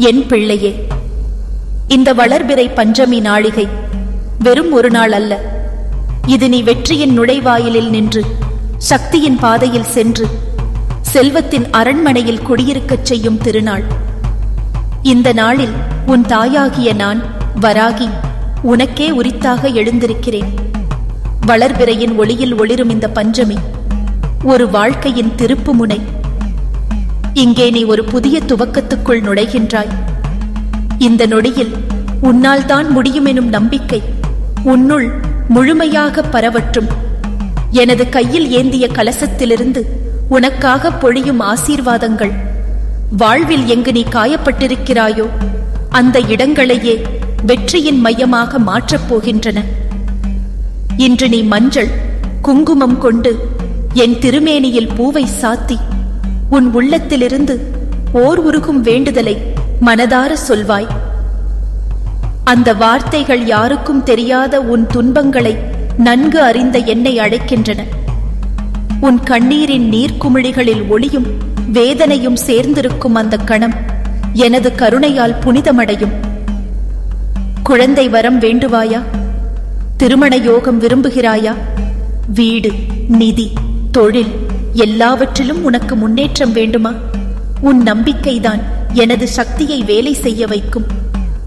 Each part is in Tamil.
என் பிள்ளையே இந்த வளர்பிறை பஞ்சமி நாழிகை வெறும் ஒரு நாள் அல்ல. இது நீ வெற்றியின் நுழைவாயிலில் நின்று சக்தியின் பாதையில் சென்று செல்வத்தின் அரண்மனையில் குடியிருக்கச் செய்யும் திருநாள். இந்த நாளில் உன் தாயாகிய நான் வராகி உனக்கே உரித்தாக எழுந்திருக்கிறேன். வளர்பிறையின் ஒளியில் ஒளிரும் இந்த பஞ்சமி ஒரு வாழ்க்கையின் திருப்பு முனை. இங்கே நீ ஒரு புதிய துவக்கத்துக்குள் நுழைகின்றாய். இந்த நொடியில் உன்னால் தான் முடியும் எனும் நம்பிக்கை உன்னுள் முழுமையாக பரவற்றும். எனது கையில் ஏந்திய கலசத்திலிருந்து உனக்காக பொழியும் ஆசீர்வாதங்கள். வாழ்வில் எங்கு நீ காயப்பட்டிருக்கிறாயோ அந்த இடங்களையே வெற்றியின் மையமாக மாற்றப் போகின்றன. இன்று நீ மஞ்சள் குங்குமம் கொண்டு என் திருமேனியில் பூவை சாத்தி உன் உள்ளத்திலிருந்து ஓர் உருகும் வேண்டுதலை மனதார சொல்வாய். அந்த வார்த்தைகள் யாருக்கும் தெரியாத உன் துன்பங்களை நன்கு அறிந்த என்னை அழைக்கின்றன. உன் கண்ணீரின் நீர்க்குமிழிகளில் ஒளியும் வேதனையும் சேர்ந்திருக்கும் அந்த கணம் எனது கருணையால் புனிதமடையும். குழந்தை வரம் வேண்டுவாயா? திருமண யோகம் விரும்புகிறாயா? வீடு நிதி தொழில் எல்லாவற்றிலும் உனக்கு முன்னேற்றம் வேண்டுமா? உன் நம்பிக்கைதான் எனது சக்தியை வேலை செய்ய வைக்கும்.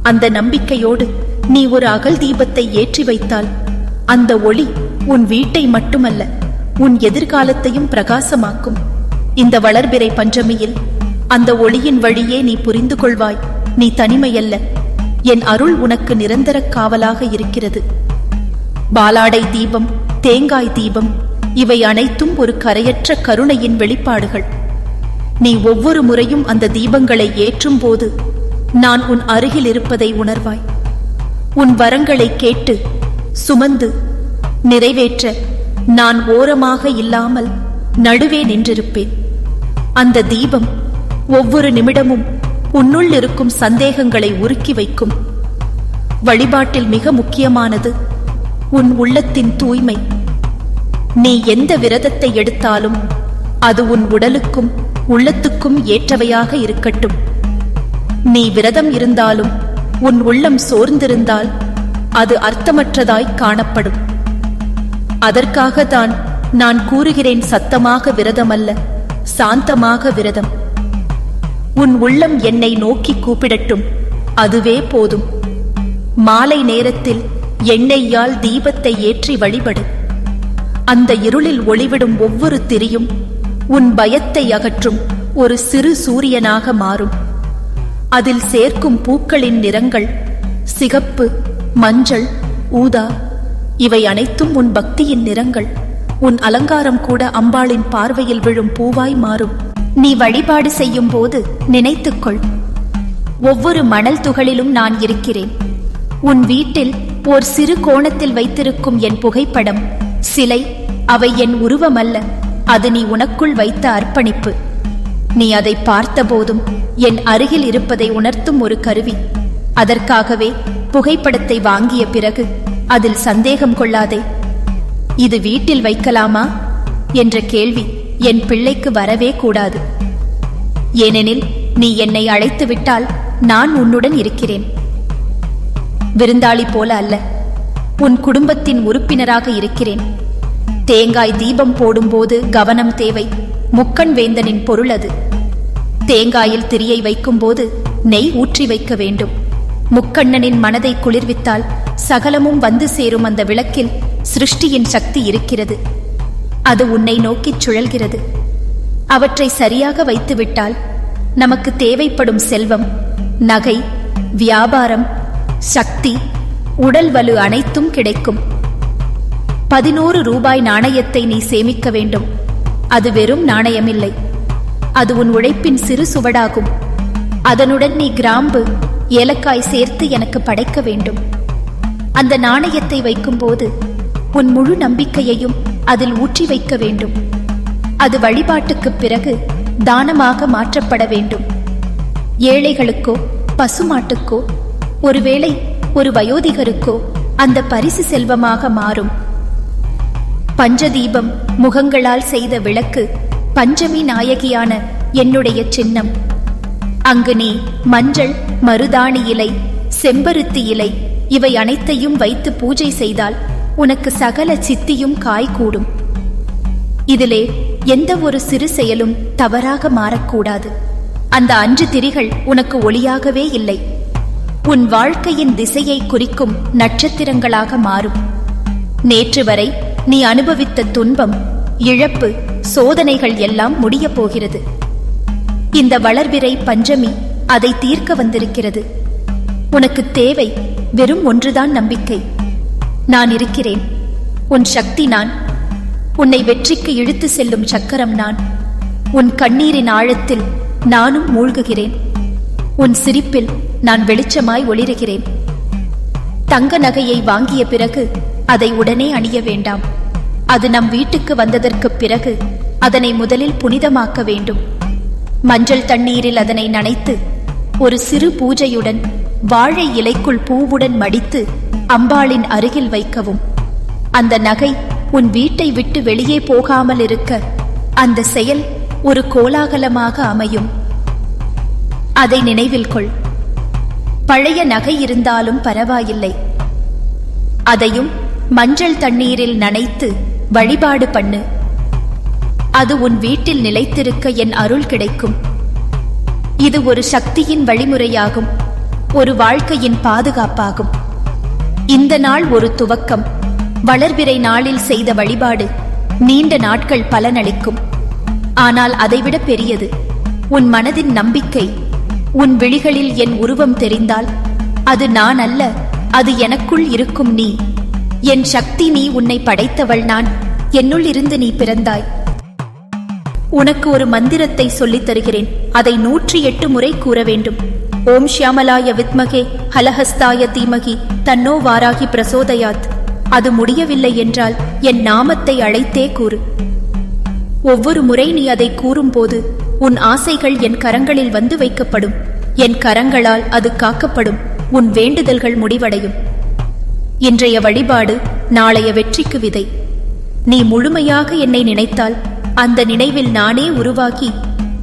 அந்த நம்பிக்கையோடு நீ ஒரு அகல் தீபத்தை ஏற்றி வைத்தால் அந்த ஒளி உன் வீட்டை மட்டுமல்ல உன் எதிர்காலத்தையும் பிரகாசமாக்கும். இந்த வளர்பிறை பஞ்சமியில் அந்த ஒளியின் வழியே நீ புரிந்து கொள்வாய். நீ தனிமையல்ல. என் அருள் உனக்கு நிரந்தர காவலாக இருக்கிறது. பாலாடை தீபம் தேங்காய் தீபம் இவை அனைத்தும் ஒரு கரையற்ற கருணையின் வெளிப்பாடுகள். நீ ஒவ்வொரு முறையும் அந்த தீபங்களை ஏற்றும் போது நான் உன் அருகில் இருப்பதை உணர்வாய். உன் வரங்களை கேட்டு சுமந்து நிறைவேற்ற நான் ஓரமாக இல்லாமல் நடுவே நின்றிருப்பேன். அந்த தீபம் ஒவ்வொரு நிமிடமும் உன்னுள் இருக்கும் சந்தேகங்களை உருக்கி வைக்கும். வழிபாட்டில் மிக முக்கியமானது உன் உள்ளத்தின் தூய்மை. நீ எந்த விரதத்தை எடுத்தாலும் அது உன் உடலுக்கும் உள்ளத்துக்கும் ஏற்றவையாக இருக்கட்டும். நீ விரதம் இருந்தாலும் உன் உள்ளம் சோர்ந்திருந்தால் அது அர்த்தமற்றதாய் காணப்படும். அதற்காக தான் நான் கூறுகிறேன் சத்தமாக விரதமல்ல சாந்தமாக விரதம். உன் உள்ளம் என்னை நோக்கி கூப்பிடட்டும் அதுவே போதும். மாலை நேரத்தில் எண்ணெய்யால் தீபத்தை ஏற்றி வழிபடும் அந்த இருளில் ஒளிவிடும் ஒவ்வொரு திரியும் உன் பயத்தை அகற்றும் ஒரு சிறு சூரியனாக மாறும். அதில் சேர்க்கும் பூக்களின் நிறங்கள் சிகப்பு மஞ்சள் ஊதா இவை அனைத்தும் உன் பக்தியின் நிறங்கள். உன் அலங்காரம் கூட அம்பாளின் பார்வையில் விழும் பூவாய் மாறும். நீ வழிபாடு செய்யும் போது நினைத்துக்கொள். ஒவ்வொரு மணல் துகளிலும் நான் இருக்கிறேன். உன் வீட்டில் ஓர் சிறு கோணத்தில் வைத்திருக்கும் என் புகைப்படம். சிலை அவை என் உருவமல்ல. அது நீ உனக்குள் வைத்த அர்ப்பணிப்பு. நீ அதை பார்த்தபோதும் என் அருகில் இருப்பதை உணர்த்தும் ஒரு கருவி. அதற்காகவே புகைப்படத்தை வாங்கிய பிறகு அதில் சந்தேகம் கொள்ளாதே. இது வீட்டில் வைக்கலாமா? என்ற கேள்வி என் பிள்ளைக்கு வரவே கூடாது. ஏனெனில் நீ என்னை அழைத்துவிட்டால் நான் உன்னுடன் இருக்கிறேன். விருந்தாளி போல அல்ல. உன் குடும்பத்தின் உறுப்பினராக இருக்கிறேன். தேங்காய் தீபம் போடும்போது கவனம் தேவை. முக்கண் வேந்தனின் பொருள் அது. தேங்காயில் திரியை வைக்கும்போது நெய் ஊற்றி வைக்க வேண்டும். முக்கண்ணனின் மனதை குளிர்வித்தால் சகலமும் வந்து சேரும் அந்த விளக்கில் சிருஷ்டியின் சக்தி இருக்கிறது. அது உன்னை நோக்கிச் சுழல்கிறது. அவற்றை சரியாக வைத்துவிட்டால் நமக்கு தேவைப்படும் செல்வம் நகை வியாபாரம் சக்தி உடல் வலு அனைத்தும் கிடைக்கும். பதினோரு ரூபாய் நாணயத்தை நீ சேமிக்க வேண்டும். அது வெறும் நாணயமில்லை. அது உன் உழைப்பின் சிறு சுவடாகும். அதனுடன் நீ கிராம்பு ஏலக்காய் சேர்த்து எனக்கு படைக்க வேண்டும். அந்த நாணயத்தை வைக்கும்போது உன் முழு நம்பிக்கையையும் அதில் ஊற்றி வைக்க வேண்டும். அது வழிபாட்டுக்குப் பிறகு தானமாக மாற்றப்பட வேண்டும். ஏழைகளுக்கோ பசுமாட்டுக்கோ ஒருவேளை ஒரு வயோதிகருக்கோ அந்த பரிசு செல்வமாக மாறும். பஞ்சதீபம் முகங்களால் செய்த விளக்கு பஞ்சமி நாயகியான என்னுடைய சின்னம். அங்கு நீ மஞ்சள் மருதாணி இலை செம்பருத்தி இலை இவை அனைத்தையும் வைத்து பூஜை செய்தால் உனக்கு சகல சித்தியும் காய்கூடும். இதிலே எந்த ஒரு சிறு செயலும் தவறாக மாறக்கூடாது. அந்த அஞ்சு திரிகள் உனக்கு ஒளியாகவே இல்லை. உன் வாழ்க்கையின் திசையை குறிக்கும் நட்சத்திரங்களாக மாறும். நேற்று வரை நீ அனுபவித்த துன்பம் இழப்பு சோதனைகள் எல்லாம் முடியப் போகிறது. இந்த வளர்விரை பஞ்சமி அதை தீர்க்க வந்திருக்கிறது. உனக்கு தேவை வெறும் ஒன்றுதான் நம்பிக்கை. நான் இருக்கிறேன். உன் சக்தி நான். உன்னை வெற்றிக்கு இழுத்து செல்லும் சக்கரம் நான். உன் கண்ணீரின் ஆழத்தில் நானும் மூழ்குகிறேன். உன் சிரிப்பில் நான் வெளிச்சமாய் ஒளிருகிறேன். தங்க நகையை வாங்கிய பிறகு அதை உடனே அணிய வேண்டாம். அது நம் வீட்டுக்கு வந்ததற்குப் பிறகு அதனை முதலில் புனிதமாக்க வேண்டும். மஞ்சள் தண்ணீரில் அதனை நனைத்து ஒரு சிறு பூஜையுடன் வாழை இலைக்குள் பூவுடன் மடித்து அம்பாளின் அருகில் வைக்கவும். அந்த நகை உன் வீட்டை விட்டு வெளியே போகாமல் இருக்க அந்த செயல் ஒரு கோலாகலமாக அமையும். அதை நினைவில் கொள். பழைய நகை இருந்தாலும் பரவாயில்லை. அதையும் மஞ்சள் தண்ணீரில் நனைத்து வழிபாடு பண்ணு. அது உன் வீட்டில் நிலைத்திருக்க என் அருள் கிடைக்கும். இது ஒரு சக்தியின் வழிமுறையாகும். ஒரு வாழ்க்கையின் பாதுகாப்பாகும். இந்த நாள் ஒரு துவக்கம். வளர்பிறை நாளில் செய்த வழிபாடு நீண்ட நாட்கள் பலனளிக்கும். ஆனால் அதைவிட பெரியது. உன் மனதின் நம்பிக்கை உன் விழிகளில் என் உருவம் தெரிந்தால் அது நான் அல்ல அது எனக்குள் இருக்கும் நீ. என் சக்தி நீ உன்னை படைத்தவள் நான் என்னுள் இருந்து நீ பிறந்தாய். உனக்கு ஒரு மந்திரத்தை சொல்லித் தருகிறேன் அதை நூற்றி எட்டு முறை கூற வேண்டும். ஓம் ஷியாமலாய வித்மகே ஹலஹஸ்தாய தீமகி தன்னோ வாராகி பிரசோதயாத். அது முடியவில்லை என்றால் என் நாமத்தை அழைத்தே கூறு. ஒவ்வொரு முறை நீ அதை கூறும்போது உன் ஆசைகள் என் கரங்களில் வந்து வைக்கப்படும். என் கரங்களால் அது காக்கப்படும். உன் வேண்டுதல்கள் முடிவடையும். இன்றைய வழிபாடு நாளைய வெற்றிக்கு விதை. நீ முழுமையாக என்னை நினைத்தால் அந்த நினைவில் நானே உருவாகி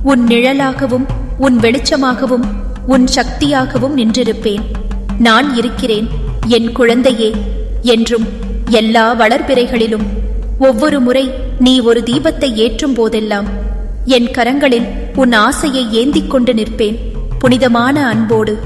உன் நிழலாகவும் உன் வெளிச்சமாகவும் உன் சக்தியாகவும் நின்றிருப்பேன். நான் இருக்கிறேன் என் குழந்தையே என்றும் எல்லா வளர்பிறைகளிலும் ஒவ்வொரு முறை நீ ஒரு தீபத்தை ஏற்றும் போதெல்லாம் என் கரங்களில் உன் ஆசையை ஏந்திக் கொண்டு நிற்பேன். புனிதமான அன்போடு